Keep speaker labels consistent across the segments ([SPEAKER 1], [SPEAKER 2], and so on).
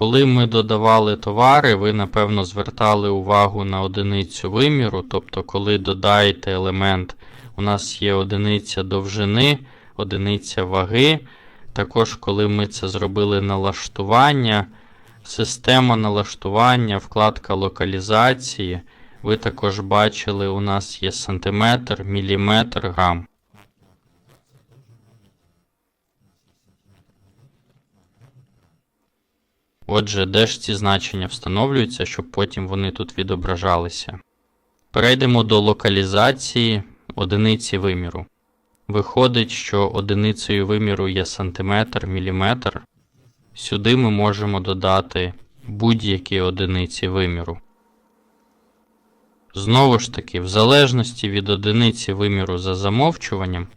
[SPEAKER 1] Коли ми додавали товари, ви напевно звертали увагу на одиницю виміру, тобто, коли додаєте елемент, у нас є одиниця довжини, одиниця ваги. Також, коли ми це зробили налаштування, система налаштування, вкладка локалізації, ви також бачили, у нас є сантиметр, міліметр, грам. Отже, де ж ці значення встановлюються, щоб потім вони тут відображалися. Перейдемо до локалізації одиниці виміру. Виходить, що одиницею виміру є сантиметр, міліметр. Сюди ми можемо додати будь-які одиниці виміру. Знову ж таки, в залежності від одиниці виміру за замовчуванням,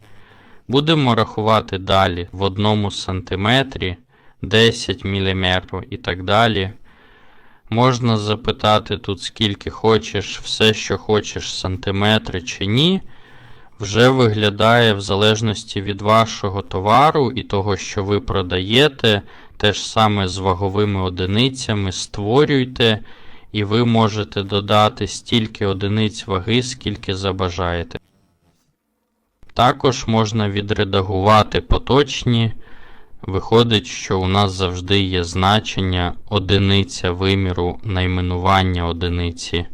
[SPEAKER 1] будемо рахувати далі в одному сантиметрі, 10 мм і так далі. Можна запитати тут скільки хочеш, все, що хочеш, сантиметри чи ні. Вже виглядає в залежності від вашого товару і того, що ви продаєте, те ж саме з ваговими одиницями створюйте, і ви можете додати стільки одиниць ваги, скільки забажаєте. Також можна відредагувати поточні. Виходить, що у нас завжди є значення одиниця виміру найменування одиниці,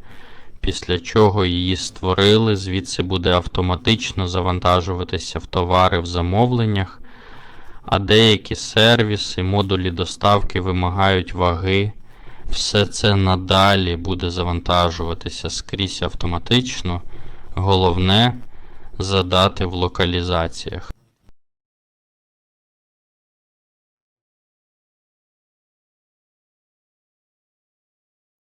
[SPEAKER 1] після чого її створили, звідси буде автоматично завантажуватися в товари в замовленнях, а деякі сервіси, модулі доставки вимагають ваги. Все це надалі буде завантажуватися скрізь автоматично. Головне задати в локалізаціях.